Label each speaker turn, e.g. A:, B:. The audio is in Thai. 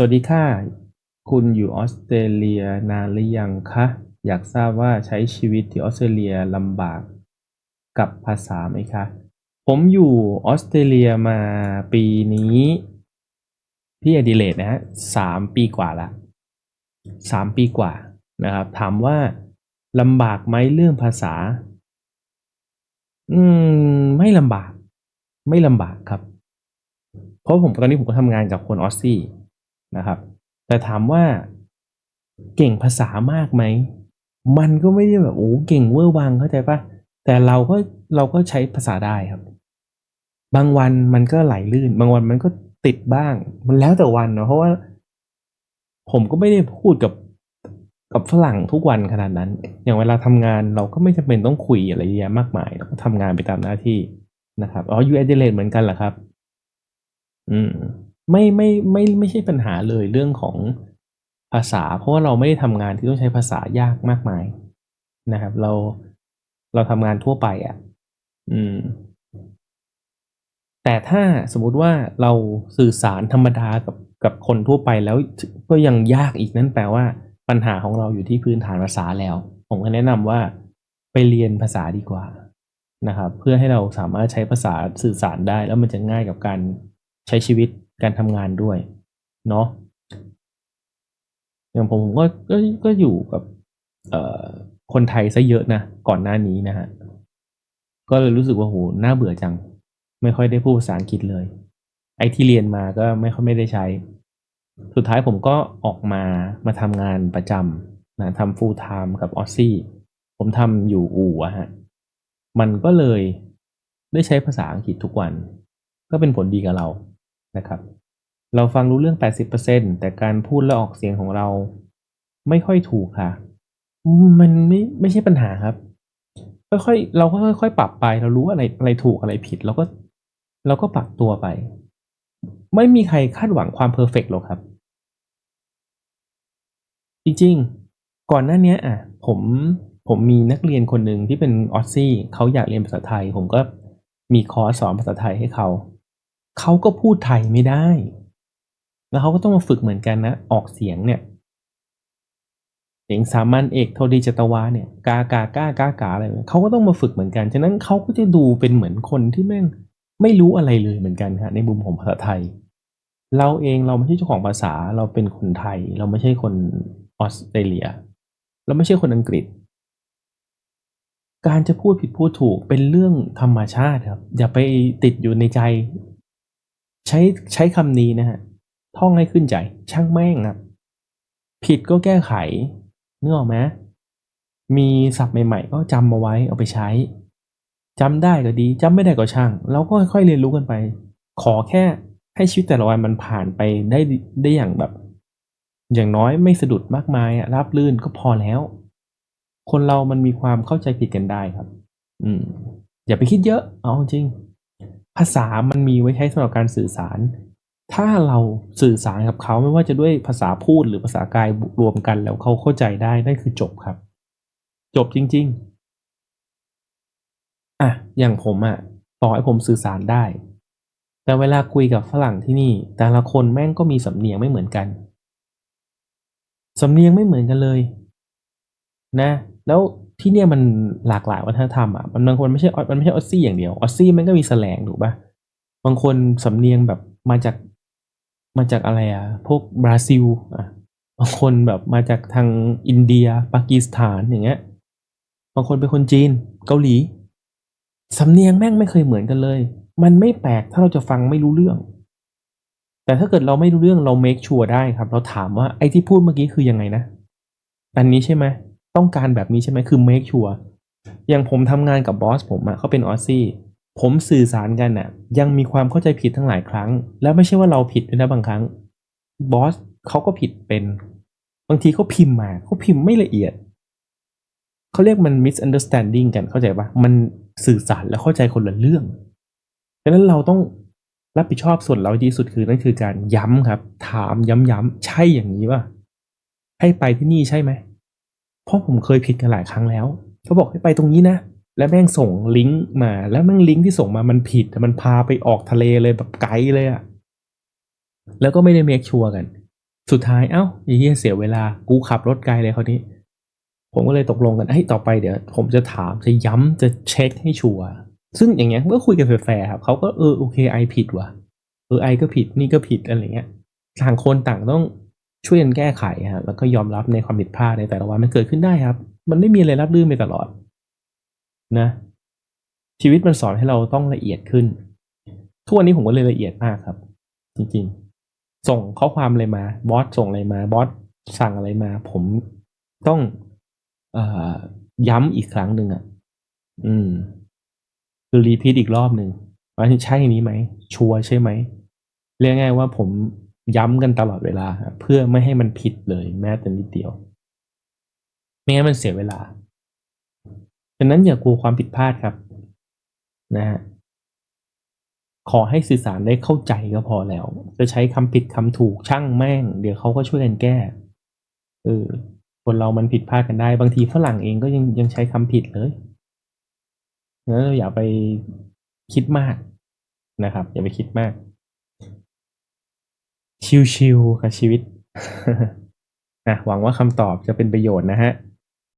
A: สวัสดีค่ะ คุณอยู่ออสเตรเลียนานหรือยังคะ อยากทราบว่าใช้ชีวิตที่ออสเตรเลียลำบากกับภาษาไหมคะ ผมอยู่ออสเตรเลียมาปีนี้พี่อดิเลตนะฮะสามปีกว่าละสามปีกว่านะครับ ถามว่าลำบากไหมเรื่องภาษา อืม ไม่ลำบาก ไม่ลำบากครับ เพราะผมตอนนี้ผมก็ทำงานกับคนออสซี่ นะครับ แต่ถามว่าเก่งภาษามากไหม มันก็ไม่ได้แบบโอ้เก่งเวอร์วังเข้าใจปะแต่เราก็เราก็ใช้ภาษาได้ครับ บางวันมันก็ไหลลื่น บางวันมันก็ติดบ้าง มันแล้วแต่วันเนาะเพราะว่า ผมก็ไม่ได้พูดกับกับฝรั่งทุกวันขนาดนั้น อย่างเวลาทำงานเราก็ไม่จำเป็นต้องคุยอะไรเยอะมากมายเราก็ทำงานไปตามหน้าที่นะครับ อ๋อยูเอเดเลเหมือนกันเหรอครับ อืม ไม่ไม่ไม่ไม่ใช่ปัญหาเลยเรื่องของภาษา เพราะว่าเราไม่ได้ทำงานที่ต้องใช้ภาษายากมากมายนะครับ เราเราทำงานทั่วไปอะ่ะ อืม แต่ถ้าสมมุติว่าเราสื่อสารธรรมดากับกับคนทั่วไปแล้วก็ยังยากอีกนั่นแปลว่าปัญหาของเราอยู่ที่พื้นฐานภาษาแล้ว ผมก็แนะนำว่าไปเรียนภาษาดีกว่านะครับ เพื่อให้เราสามารถใช้ภาษาสื่อสารได้ แล้วมันจะง่ายกับการใช้ชีวิต การทำงานด้วย เนาะอย่างผมก็ก็ก็อยู่กับ เอ่อคนไทยซะเยอะนะก่อนหน้านี้นะฮะก็เลยรู้สึกว่าโหน่าเบื่อจัง ไม่ค่อยได้พูดภาษาอังกฤษเลย ไอ้ที่เรียนมาก็ไม่ค่อยไม่ได้ใช้ สุดท้ายผมก็ออกมามาทำงานประจำนะทำ full time กับออซซี่ผมทำอยู่อู่อะฮะมันก็เลยได้ใช้ภาษาอังกฤษทุกวัน ก็เป็นผลดีกับเรา นะครับ เราฟังรู้เรื่อง 80%แต่การพูดและออกเสียงของเรา ไม่ค่อยถูกค่ะ มันไม่ไม่ใช่ปัญหาครับ ค่อยๆเราก็ค่อยๆปรับไป เรารู้อะไรอะไรถูกอะไรผิดเราก็เราก็ปรับตัวไป ไม่มีใครคาดหวังความเพอร์เฟกต์หรอกครับ จริงๆ ก่อนหน้านี้อะ ผมผมมีนักเรียนคนหนึ่งที่เป็นออซซี่เขาอยากเรียนภาษาไทย ผมก็มีคอร์สสอนภาษาไทยให้เขา เขาก็พูดไทยไม่ได้ แล้วเขาก็ต้องมาฝึกเหมือนกันนะ ออกเสียงเนี่ย เสียงสามัญเอกโทดีจตวาเนี่ย กากากากากาอะไรเขาก็ต้องมาฝึกเหมือนกัน ฉะนั้นเขาก็จะดูเป็นเหมือนคนที่แม่งไม่รู้อะไรเลยเหมือนกันฮะในมุมของภาษาไทย เราเองเราไม่ใช่เจ้าของภาษาเราเป็นคนไทย เราไม่ใช่คนออสเตรเลีย เราไม่ใช่คนอังกฤษ การจะพูดผิดพูดถูกเป็นเรื่องธรรมชาติครับ อย่าไปติดอยู่ในใจ ใช้ใช้คำนี้นะฮะท่องให้ขึ้นใจ ช่างแม่งครับ ผิดก็แก้ไขนึกออกไหมมีศัพท์ใหม่ ๆ ก็จำมาไว้เอาไปใช้ จำได้ก็ดีจำไม่ได้ก็ช่าง เราก็ค่อยๆเรียนรู้กันไป ขอแค่ให้ชีวิตแต่ละวันมันผ่านไปได้ได้อย่างแบบ อย่างน้อยไม่สะดุดมากมายอะรับลื่นก็พอแล้ว คนเรามันมีความเข้าใจผิดกันได้ครับ อืม อย่าไปคิดเยอะ เอาจริง ภาษามันมีไว้ใช้สำหรับการสื่อสาร ถ้าเราสื่อสารกับเขาไม่ว่าจะด้วยภาษาพูดหรือภาษากายรวมกันแล้วเขาเข้าใจได้นั่นคือจบครับ จบจริง ๆ อะ อย่างผมอะต่อให้ผมสื่อสารได้ แต่เวลาคุยกับฝรั่งที่นี่ แต่ละคนแม่งก็มีสำเนียงไม่เหมือนกัน สำเนียงไม่เหมือนกันเลย นะ แล้ว ที่เนี่ยมันหลากหลายวัฒนธรรมอะมันบางคนไม่ใช่มันไม่ใช่ออสซี่อย่างเดียวออสซี่มันก็มีแสลงถูกปะบางคนสำเนียงแบบมาจากมาจากอะไรอะ พวกบราซิลอะบางคนแบบมาจากทางอินเดีย ปากีสถานอย่างเงี้ยบางคนเป็นคนจีน เกาหลีสำเนียงแม่งไม่เคยเหมือนกันเลย มันไม่แปลกถ้าเราจะฟังไม่รู้เรื่อง แต่ถ้าเกิดเราไม่รู้เรื่องเราเมคชัวร์ได้ครับ เราถามว่าไอ้ที่พูดเมื่อกี้คือยังไงนะ อันนี้ใช่ไหม ต้องการแบบนี้ใช่ไหมคือเมคชัวร์อย่างผมทำงานกับบอสผมอะเขาเป็นออซซี่ผมสื่อสารกันอะยังมีความเข้าใจผิดทั้งหลายครั้ง แล้วไม่ใช่ว่าเราผิดด้วยนะบางครั้งบอสเขาก็ผิดเป็น บางทีเขาพิมพ์มาเขาพิมพ์ไม่ละเอียดเขาเรียกมัน misunderstanding กันเข้าใจปะมันสื่อสารและเข้าใจคนละเรื่องดังนั้นเราต้องรับผิดชอบส่วนเราดีสุดคือนั่นคือการย้ำครับ ถามย้ำๆใช่อย่างนี้ป่ะให้ไปที่นี่ใช่ไหม เพราะผมเคยผิดกันหลายครั้งแล้วเขาบอกให้ไปตรงนี้นะ แล้วแม่งส่งลิงก์มา แล้วแม่งลิงก์ที่ส่งมามันผิดแต่มันพาไปออกทะเลเลยแบบไกลเลยอะแล้วก็ไม่ได้เมคชัวร์กัน สุดท้ายเอ้าไอ้เหี้ยเสียเวลากูขับรถไกลเลยคราวนี้ ผมก็เลยตกลงกันเฮ้ต่อไปเดี๋ยว ผมจะถามจะย้ำจะเช็คให้ชัวร์ซึ่งอย่างเงี้ยก็คุยกันแฟร์ครับเขาก็เออโอเคไอผิดว่ะเออไอก็ผิดนี่ก็ผิดอะไรเงี้ยต่างคนต่างต้อง ช่วยกันแก้ไขฮะแล้วก็ยอมรับในความผิดพลาดในแต่ละวันมันเกิดขึ้นได้ครับ มันไม่มีอะไรรับรื่นไปตลอดนะ ชีวิตมันสอนให้เราต้องละเอียดขึ้น ทุกวันนี้ผมก็เลยละเอียดมากครับ จริงๆ ส่งข้อความอะไรมา บอสส่งอะไรมาบอสสั่งอะไรมา ผมต้องอย้ำอีกครั้งหนึ่งอะ อืม คือรีพีทอีกรอบหนึ่งว่าใช่นี้ไหมชัวร์ใช่ไหมเรียกง่ายว่าผม ย้ำกันตลอดเวลา เพื่อไม่ให้มันผิดเลยแม้แต่นิดเดียว ไม่งั้นมันเสียเวลาฉะนั้นอย่ากลัวความผิดพลาดครับนะฮะขอให้สื่อสารได้เข้าใจก็พอแล้ว จะใช้คำผิดคำถูกช่างแม่ง เดี๋ยวเขาก็ช่วยกันแก้เออคนเรามันผิดพลาดกันได้ บางทีฝรั่งเองก็ยังยังใช้คำผิดเลยงั้นเราอย่าไปคิดมากนะครับ อย่าไปคิดมาก ชิวๆกับชีวิตนะหวังว่าคำตอบจะเป็นประโยชน์นะฮะ